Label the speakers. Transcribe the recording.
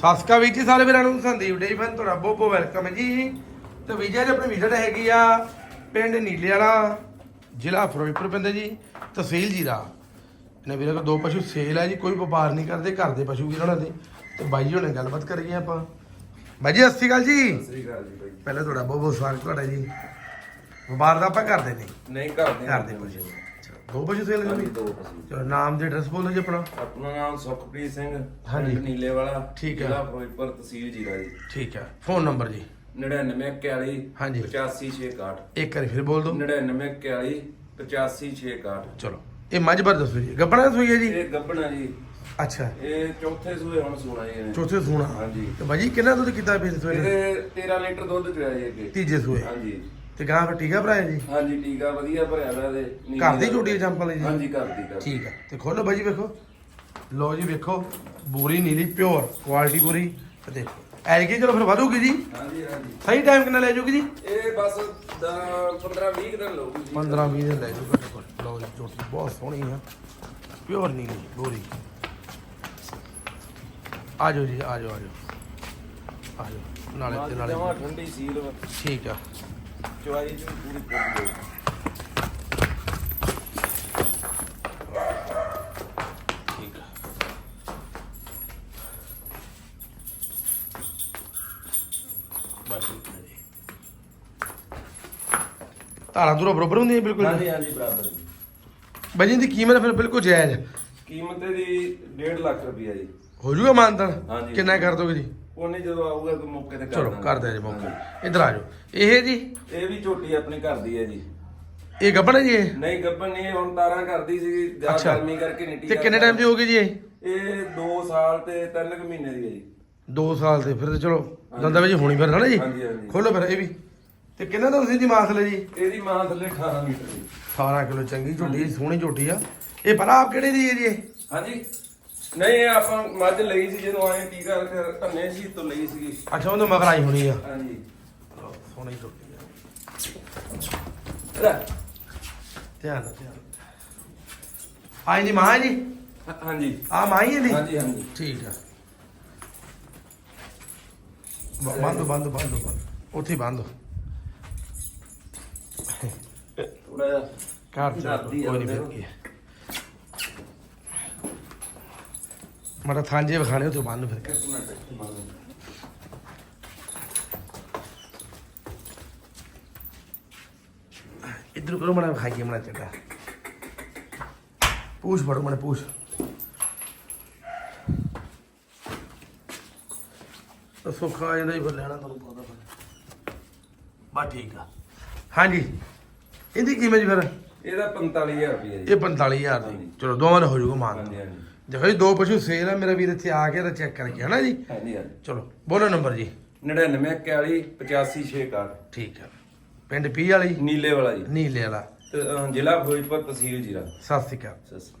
Speaker 1: ਸਾਸਕਾ ਜੀ ਸਾਰੇ ਵੀਰਾਂ ਨੂੰ ਸੰਦੀਪ ਡੇ ਫਨ ਤੁਹਾਡਾ ਬਹੁਤ ਬਹੁਤ ਵੈਲਕਮ ਹੈ ਜੀ। ਤੇ ਵੀਜ਼ਾ ਜੀ ਆਪਣੀ ਵਿਜ਼ਿਟ ਹੈਗੀ ਆ ਪਿੰਡ ਨੀਲੇ ਵਾਲਾ ਜ਼ਿਲ੍ਹਾ ਫਿਰੋਜ਼ਪੁਰ ਪੈਂਦਾ ਜੀ ਤਹਿਸੀਲ ਜੀਰਾ। ਇਹਨਾਂ ਵੀਰਾਂ ਕੋਲ ਦੋ ਪਸ਼ੂ ਸੇਲ ਹੈ ਜੀ ਕੋਈ ਵਪਾਰ ਨਹੀਂ ਕਰਦੇ ਘਰ ਦੇ ਪਸ਼ੂ ਵੀਰਾਂ ਦੇ। ਤੇ ਬਾਈ ਜੀ ਹੁਣੇ ਗੱਲਬਾਤ ਕਰੀਏ ਆਪਾਂ। ਬਾਈ ਜੀ ਸਤਿ ਸ਼੍ਰੀ ਅਕਾਲ ਜੀ।
Speaker 2: ਸ੍ਰੀ ਅਕਾਲ ਜੀ ਬਾਈ
Speaker 1: ਪਹਿਲਾਂ ਤੁਹਾਡਾ ਬਹੁਤ ਬਹੁਤ ਸਵਾਗਤ ਤੁਹਾਡਾ ਜੀ। ਵਪਾਰ ਦਾ ਆਪਾਂ ਕਰਦੇ ਨਹੀਂ
Speaker 2: ਨਹੀਂ ਕਰਦੇ
Speaker 1: ਘਰ ਦੇ ਪਸ਼ੂ। ਦੋ ਪਸ਼ੂ ਸੇਲ
Speaker 2: ਹਾਂਜੀ ਦੋ ਪਸ਼ੂ
Speaker 1: ਚਲੋ ਨਾਮ ਦੇ ਐਡਰੈਸ ਬੋਲੋ ਜੀ ਆਪਣਾ।
Speaker 2: ਆਪਣਾ ਨਾਮ ਸੁਖਪ੍ਰੀਤ ਸਿੰਘ
Speaker 1: ਹਾਂਜੀ।
Speaker 2: ਪਿੰਡ ਨੀਲੇ ਵਾਲਾ
Speaker 1: ਠੀਕ ਹੈ।
Speaker 2: ਜ਼ਿਲ੍ਹਾ ਫਿਰੋਜ਼ਪੁਰ ਤਹਿਸੀਲ ਜੀਰਾ ਜੀ।
Speaker 1: ਠੀਕ ਹੈ ਫੋਨ ਨੰਬਰ ਜੀ।
Speaker 2: 99 41
Speaker 1: ਹਾਂਜੀ।
Speaker 2: 85 661
Speaker 1: ਇੱਕ ਵਾਰੀ ਫਿਰ ਬੋਲ ਦਿਓ।
Speaker 2: 99 41 85 661
Speaker 1: ਚਲੋ ਇਹ ਮੱਝ ਬਰ ਦੱਸੋ ਜੀ। ਗੱਬਣਾ ਸੂਈ ਹੈ ਜੀ?
Speaker 2: ਇਹ ਗੱਬਣਾ ਜੀ।
Speaker 1: ਅੱਛਾ।
Speaker 2: ਇਹ ਚੌਥੇ ਸੂਏ ਹੁਣ ਸੋਣਾ ਜੀ ਇਹਨੇ।
Speaker 1: ਚੌਥੇ ਸੂਣਾ।
Speaker 2: ਹਾਂਜੀ।
Speaker 1: ਤੇ ਬਾਜੀ ਕਿੰਨਾ ਦੁੱਧ ਕੀਤਾ ਪਿਛਲੇ ਸੂਏ ਨੇ?
Speaker 2: ਇਹਦੇ 13 ਲੀਟਰ ਦੁੱਧ ਚੋਇਆ ਜੀ ਅੱਗੇ।
Speaker 1: ਤੀਜੇ ਸੂਏ।
Speaker 2: ਹਾਂਜੀ।
Speaker 1: ਤੇ ਗਾਂ ਫਿਰ ਟੀਕਾ ਭਰਾਇਆ ਜੀ?
Speaker 2: ਹਾਂਜੀ ਟੀਕਾ ਵਧੀਆ ਭਰਿਆ ਹੋਇਆ ਇਹਦੇ ਨੀਲੀ
Speaker 1: ਘਰ ਦੀ
Speaker 2: ਦਾ।
Speaker 1: ਝੋਟੀ ਜੰਪਲ ਜੀ।
Speaker 2: ਹਾਂਜੀ ਘਰ ਦੀ ਘਰ ਦੀ।
Speaker 1: ਠੀਕ ਹੈ ਤੇ ਖੋਲੋ ਬਾਜੀ ਵੇਖੋ। ਲੋ ਜੀ ਵੇਖੋ। ਬੂਰੀ ਨੀਲੀ ਪਿਓਰ। ਕੁਆਲਿਟੀ ਪੂਰੀ ਤੇ ਦੇਖੋ। ਐਲਕੀ ਚਲੋ ਫਿਰ ਵਧੂਗੀ ਜੀ।
Speaker 2: ਹਾਂਜੀ ਹਾਂਜੀ।
Speaker 1: ਸਹੀ ਟਾਈਮ ਕਿੰਨਾ ਲੈ ਜੂਗੀ ਜੀ?
Speaker 2: ਇਹ ਬਸ 15 20 ਦਿਨ ਲਊਗੀ ਜੀ।
Speaker 1: 15 20 ਦਿਨ ਲੈ ਜੂਗਾ ਦੇਖੋ ਲੋ ਜੀ ਝੋਟੀ ਬਹੁਤ ਸੋਹਣੀ ਆ। ਪਿਓਰ ਨੀਲੀ ਬੂਰੀ। ਆ ਜਾਓ ਜੀ ਆ ਜਾਓ ਆ ਜਾਓ। ਆ ਜਾਓ। ਨਾਲੇ ਤੇ ਨਾਲੇ
Speaker 2: ਜਮਾ ਠੰਡੀ ਸੀਲ ਵਾ।
Speaker 1: ਠੀਕ ਆ।
Speaker 2: ਚੁਆਈ ਚ ਪੂਰੀ
Speaker 1: ਠੀਕ ਆ। ਬਸ ਠੀਕ ਹੈ ਜੀ। ਧਾਰਾਂ ਦੂਰਾ ਬਰੋਬਰ ਹੁੰਦੀਆਂ ਜੀ ਬਿਲਕੁਲ।
Speaker 2: ਹਾਂਜੀ ਹਾਂਜੀ ਬਰਾਬਰ ਜੀ।
Speaker 1: ਬਾਜੀ ਦੀ ਕੀਮਤ ਫਿਰ ਬਿਲਕੁਲ ਜਾਇਜ਼
Speaker 2: ਕੀਮਤ ਇਹਦੀ 1.5 ਲੱਖ ਰੁਪਈਆ ਜੀ।
Speaker 1: ਹੋ ਜੂਗਾ ਮਾਨਤਨ?
Speaker 2: ਹਾਂਜੀ।
Speaker 1: ਕਿੰਨਾ ਕਰ ਦੋਗੇ ਜੀ?
Speaker 2: ਉਹਨੇ ਜਦੋਂ ਆਊਗਾ ਤਾਂ ਮੌਕੇ ਤੇ ਕਰ
Speaker 1: ਚਲੋ
Speaker 2: ਦਾਂਗੇ।
Speaker 1: ਕਰ ਦਿਆ ਜੀ ਮੌਕੇ।
Speaker 2: ਹਾਂਜੀ।
Speaker 1: ਇਧਰ ਆ ਜਾਓ। ਇਹ ਜੀ?
Speaker 2: ਇਹ ਵੀ ਝੋਟੀ ਆਪਣੀ ਘਰ ਦੀ ਹੈ ਜੀ।
Speaker 1: ਇਹ ਗੱਬਣ ਹੈ ਜੀ ਇਹ?
Speaker 2: ਨਹੀਂ ਗੱਬਨ ਨਹੀਂ ਇਹ ਹੁਣ ਤਾਰਾਂ ਕਰਦੀ ਸੀ ਜਾਂ
Speaker 1: ਅੱਛਾ।
Speaker 2: ਗਰਮੀ ਕਰਕੇ ਨਿੱਟੀ
Speaker 1: ਤੇ ਕਿੰਨੇ ਟਾਈਮ ਦੀ ਹੋ ਗਈ ਜੀ ਇਹ?
Speaker 2: ਇਹ 2 ਸਾਲ ਤੇ 3 ਕੁ ਮਹੀਨੇ ਦੀ ਹੈ ਜੀ।
Speaker 1: 2 ਸਾਲ ਤੇ ਫਿਰ ਤੇ ਚਲੋ ਦੰਦਾਂ ਵਿੱਚ ਹੋਣੀ ਫਿਰ ਨਾ ਜੀ?
Speaker 2: ਹਾਂਜੀ, ਹਾਂਜੀ।
Speaker 1: ਖੋਲੋ ਫਿਰ ਇਹ ਵੀ। ਤੇ ਕਿੰਨਾ ਦਾ ਤੁਸੀਂ ਜੀ ਮਾਸ ਲੈ ਜੀ?
Speaker 2: ਇਹਦੀ ਮਾਂ ਥੱਲੇ 18 ਲੀਟਰ ਜੀ।
Speaker 1: 18 ਕਿਲੋ ਚੰਗੀ ਝੋਟੀ ਸੋਹਣੀ ਝੋਟੀ ਆ। ਇਹ ਆਪ ਕਿਹੜੇ ਦੀ ਹੈ ਜੀ ਇਹ?
Speaker 2: ਹਾਂਜੀ। ਨਹੀਂ ਇਹ ਆਪਾਂ ਮੱਝ ਲਈ ਸੀ ਜਦੋਂ ਆਏ ਟੀਕਾ ਫਿਰ ਧੰਨੇ ਸੀ ਤੋਂ ਲਈ ਸੀਗੀ।
Speaker 1: ਅੱਛਾ ਉਹਦੇ ਮਗਰ ਆਈ ਹੋਣੀ ਆ।
Speaker 2: ਹਾਂਜੀ।
Speaker 1: ਸੋਹਣੀ ਆ।
Speaker 2: ਲੈ।
Speaker 1: ਧਿਆਨ ਨਾਲ ਧਿਆਨ ਆਈ ਦੀ ਮਾਂ ਹੈ ਜੀ
Speaker 2: ਹਾਂ- ਹਾਂਜੀ।
Speaker 1: ਆ ਮਾਂ ਹੀ ਹੈ ਦੀ
Speaker 2: ਹਾਂਜੀ ਹਾਂਜੀ।
Speaker 1: ਠੀਕ ਆ। ਬ- ਬੰਦ ਬੰਦ ਬੰਦ ਬੰਦ। ਉੱਥੇ ਬੰਦ।
Speaker 2: ਥੋੜਾ ਜਿਹਾ
Speaker 1: ਘਰ ਚ
Speaker 2: ਡਰਦੀ ਆ
Speaker 1: ਕੋਈ ਨਹੀਂ ਫਿਰ ਕੀ ਮਾੜਾ ਥਾਂਜੇ ਵਿਖਾਣੇ ਉੱਥੇ ਬੰਦ ਫਿਰ। ਇਧਰ ਕਰੋ ਮੜਾ ਖਾਈਏ ਮੜਾ ਚੱਡਾ ਪੂਛ ਫੜੋ ਮੜਾ ਪੂਛ। ਸੁੱਖਾ ਆ ਜਾਂਦਾ ਹੀ ਫਿਰ ਲੈਣਾ ਤੁਹਾਨੂੰ ਪਤਾ ਫਿਰ। ਬਾ ਠੀਕ ਆ। ਹਾਂਜੀ। ਇਹਦੀ ਕੀਮਤ ਜੀ ਫਿਰ?
Speaker 2: ਇਹਦਾ 45000 ਰੁਪਏ ਜੀ।
Speaker 1: ਇਹ 45000 ਦੀ। ਚਲੋ ਦੋਵਾਂ ਦਾ ਹੋ ਜਾਊਗਾ ਮਾਨ।
Speaker 2: ਹਾਂਜੀ ਹਾਂਜੀ।
Speaker 1: ਦੇਖੋ ਜੀ ਦੋ ਪਸ਼ੂ ਸੇਲ ਆ ਮੇਰਾ ਵੀਰ ਇੱਥੇ ਆ ਕੇ ਤਾਂ ਚੈੱਕ ਕਰਕੇ ਹਨਾ ਜੀ?
Speaker 2: ਹਾਂਜੀ ਹਾਂਜੀ।
Speaker 1: ਚਲੋ ਬੋਲੋ ਨੰਬਰ ਜੀ।
Speaker 2: 99 41 85 661
Speaker 1: ਠੀਕ ਆ। ਪਿੰਡ ਪੀ ਵਾਲੀ?
Speaker 2: ਨੀਲੇ ਵਾਲਾ ਜੀ।
Speaker 1: ਨੀਲੇ ਵਾਲਾ।
Speaker 2: ਤੇ, ਜ਼ਿਲ੍ਹਾ ਫਿਰੋਜ਼ਪੁਰ ਤਹਿਸੀਲ ਜੀਰਾ।
Speaker 1: ਸਤਿ ਸ਼੍ਰੀ ਅਕਾਲ।
Speaker 2: ਸਤਿ ਸ਼੍ਰੀ ਅਕਾਲ।